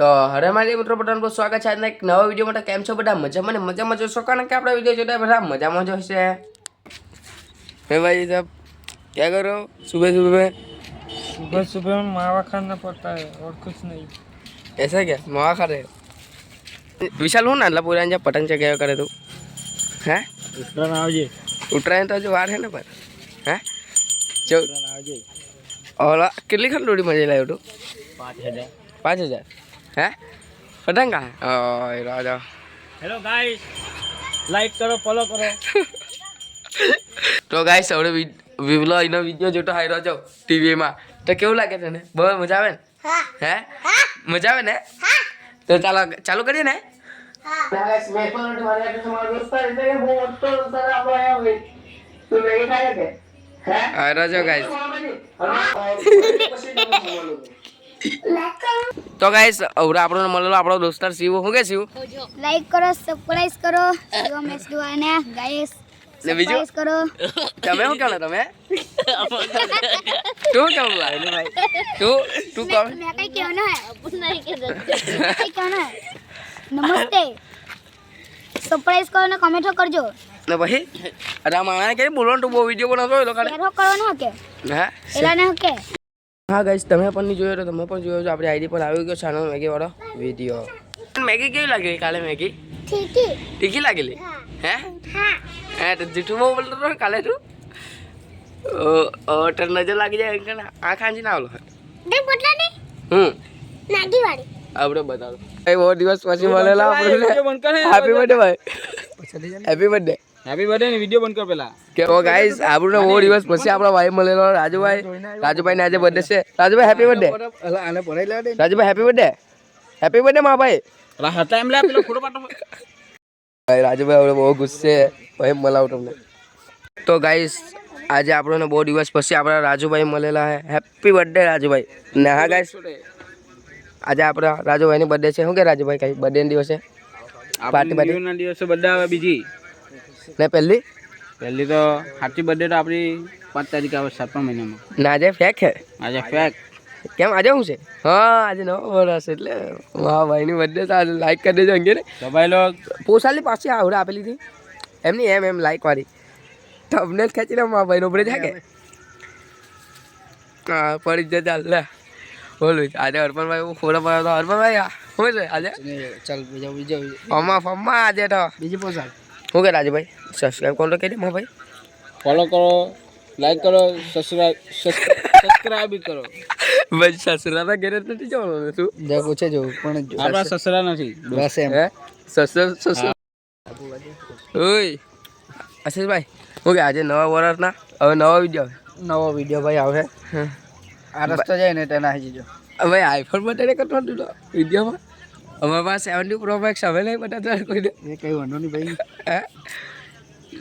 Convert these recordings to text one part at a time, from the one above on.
તો હરે મારી મિત્રો બધાનું બહુ સ્વાગત છે આજના એક નવા વિડીયો માટે કેમ છો બધા મજામાં ને મજામાં જોશો કારણ કે આપણા વિડીયો જોતા બધા મજામાં જોશે હે ભાઈ સાહેબ ક્યાં કરો સુબહ સુબહ सुबह सुबह में मावा खाना पड़ता है और कुछ नहीं ऐसा क्या मावा खा रहे हो विशाल हूँ ना अल्लाह पूरा जब पतंग चगाया करे तू हैं उत्तरायण आवजे ઉત્તરાયણ તો હજુ વાર છે ને પર હે જો आवजे ઓલા કેટલી ખંડ દોડી મજા લાવ્યો તું पाँच हजार પાંચ હજાર હે? પતંગા? ઓય રાજા. હેલો ગાઈસ લાઈક કરો ફોલો કરો. તો ગાઈસ હવે વિવલો એનો વિડિયો જોતો હાઈ રહ્યો ટીવીમાં. તો કેવું લાગે તને? બહુ મજા આવે ને? હે. મજા આવે ને? તો ચાલો ચાલુ કરીએ ને? રાજો ગાઈસ તો ગાઈસ અવરા આપણો મળેલો આપણો દોસ્તાર શિવ હું કે શિવ લાઈક કરો સબસ્ક્રાઇબ કરો શિવ મેસ દ્વાને ગાઈસ ને બીજું કરો તમે શું કહો તમે તું કેવું ભાઈ ભાઈ તું તું કહો મેં કઈ કહેવાનો હે નહીં કે કઈ કહેવાનો નમસ્તે સરપ્રાઈઝ કરો ને કમેન્ટો કરજો ને પછી અરે માણા કે બોલો તું બહુ વિડિયો બનાવતો હોય લોકો કરવાનો હકે હા એલાને હકે હા ગાઈસ તમે પણ નહીં જોયો તો તમે પણ જોયો છો. આપણી આઈડી પર આવી ગયો સાનો મેગી વાળો વીડિયો મેગી કેવી લાગે કાલે મેગી? ટીકી લાગેલી? હે. હે? તો જૂઠું બહુ બોલતો કાલે તું? ઓટર નજર લાગી જાય અંકલ આ ખાંજી ના આવલો દે બોટલા ને હમ. નાગી વાળી આપણે બતાવો કઈ બહુ દિવસ પછી મળેલા આપણે હેપી બર્થડે ભાઈ. હેપી બર્થડે હેપી બર્થડે ને વિડિયો બંધ કર પેલા. કે ઓ ગાઈસ આપણો ઓ દિવસ પછી આપણો ભાઈ મળેલો રાજુભાઈ. રાજુભાઈ ને આજે બર્થડે છે. રાજુભાઈ હેપી બર્થડે આને ભરાઈ લે Rajubhai happy birthday happy birthday મા ભાઈ લા હતા એમ લે પેલો ફોટો પાટો. ભાઈ રાજુભાઈ હવે બહુ ગુસ્સે ભાઈ મલાવ તમને. તો ગાઈસ આજે આપણોને બહુ દિવસ પછી આપણા રાજુભાઈ મળેલા હે. Happy birthday Rajubhai. ને હા ગાઈસ આજે આપણા રાજુભાઈ રાજુભાઈની બર્થડે છે. શું કે રાજુભાઈ કઈ બર્થડે દિવસે? પાર્ટી પાર્ટી દિવસે બધા બીજી. ને પહેલી? પહેલી તો સાચી બર્થડે તો આપણી પાંચ તારીખ આવે સાતમા મહિનામાં. ને આજે ફેક હે આજે ફેક કેમ આજે શું છે? હા આજે નવો વર્ષ એટલે મારા ભાઈની બર્થડે તો આજે લાઈક કરી દેજો અંગે ને તો ભાઈ લોક પોસાલી પાછી આવડે આપેલી હતી. એમની એમ એમ લાઈક વાળી. તમને જ ખેંચી લે મારા ભાઈનો ઉપરે જાગે કે? હા પડી જ ચાલ લે. બોલું આજે હરપનભાઈ હું ફોટો પડ્યો તો હરપનભાઈ શું છે આજે? ચાલ બીજો બીજો ફમા ફમા આજે તો. બીજી પોસાડ શું કે રાજુભાઈ? સબસ્ક્રાઈબ કોણ તો કહી દે મારા ભાઈ ફોલો કરો લાઈક કરો સબસ્ક્રાઇબ સબસ્ક્રાઇબ કરો. ભાઈ સસરાના ઘરે નથી જવાનું તું? જે પૂછે જો પણ આપણા સસરા નથી. બસ એમ. સસરા સસરા. ઓય. આશીષભાઈ શું કે આજે નવા વર્ષના હવે નવો વીડિયો નવો વીડિયો ભાઈ આવે. હા આ રસ્તો જાય ને તેના હાજી જો ભાઈ આઈફોન બધાને કરતો હતું વિડીયોમાં અમારા પાસે સેવન્ટી પ્રો મેક્સ હવે નહીં બધા કોઈ એ કઈ વાંધો નહીં ભાઈ. હે?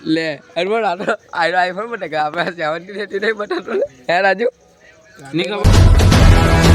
લે અરબણ આ આનો આઈફોન બતા કે આપણે સેવન્ટી એટી નહીં બતાતો હે રાજુ? નહીં ખબર